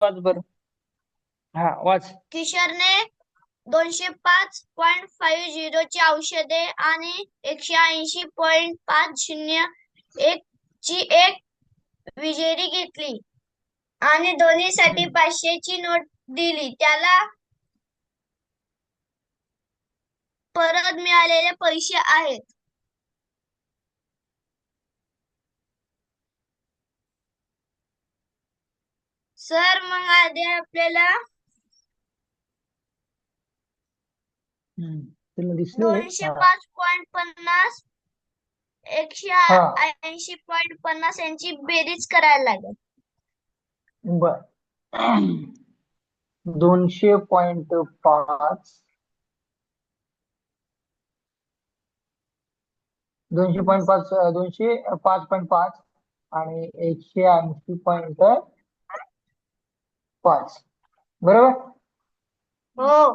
वाच बरं. हा वाच. किशोरने दोनशे पाच पॉईंट फाईव्ह झिरोची औषधे आणि एकशे ऐंशी पॉईंट पाच शून्य एक ची एक विजेरी घेतली आणि दोन्हीसाठी पाचशे पाचशेची नोट दिली. त्याला परत मिळालेले पैसे आहेत. सर मग आधी आपल्याला दोनशे पाच पॉईंट पन्नास एकशे. ऐंशी पॉईंट पन्नास यांची बेरीज करायला लागेल बर दोनशे पॉइंट पाच दोनशे पॉईंट पाच दोनशे पाच पॉईंट पाच आणि एकशे ऐंशी पॉईंट पाच. बरोबर? हो.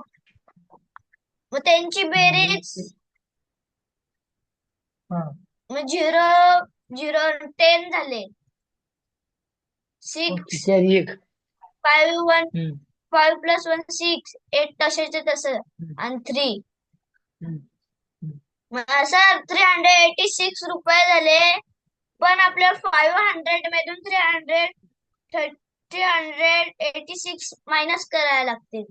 मग त्यांची बेरीज. हा. मग झिरो झिरो टेन झाले. सिक्स. एक? Five one. Hmm, five plus one six. Eight तसेच तसं. आणि three. Hmm. Sir three hundred eighty six रुपये झाले. पण आपल्याला फाईव्ह हंड्रेड मधून three hundred three hundred eighty six minus करायला लागतील.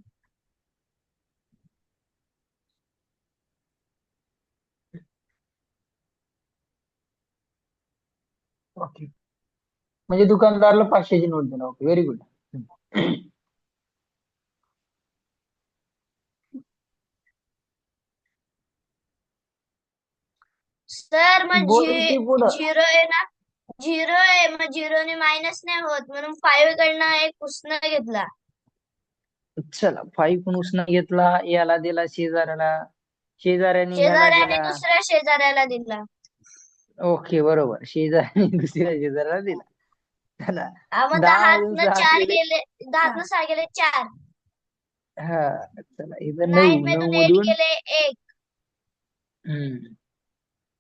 ओके म्हणजे दुकानदारला पाचशेची नोट देणार. ओके व्हेरी गुड सर पुढं. झिरो आहे ना? झिरो आहे मग झिरोने मायनस नाही होत. म्हणून फाईव्ह कडनं एक उसनं घेतला. चला फाईव्ह पण उसनं घेतला याला दिला शेजाऱ्याला. शेजाऱ्याने शेजाऱ्याने दिला. दुसऱ्या शेजाऱ्याला दिला. ओके बरोबर. शेजाऱ्याने दुसऱ्या शेजाऱ्याला दिला. चला. हा, मग दहा दहातनं सहा चार गेले. गेले दहातनं सहा गेले चार. हा चला. इथं नाईन नऊ नऊ मधून एट मधून. गेले एक. हम्म.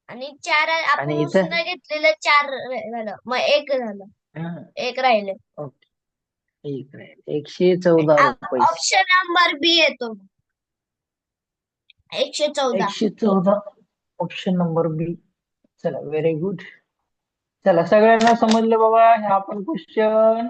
आणि चार आपण आणि इथं? उसनं घेतलेलं चार झालं. मग एक झालं. हा, एक राहिले. ओके. एक राहील. एकशे चौदा रुपये. ऑप्शन नंबर बी येतो. एकशे चौदा. एकशे चौदा. ऑप्शन नंबर बी चला व्हेरी गुड चला सगळ्यांना समजलं बाबा हे आपण क्वेश्चन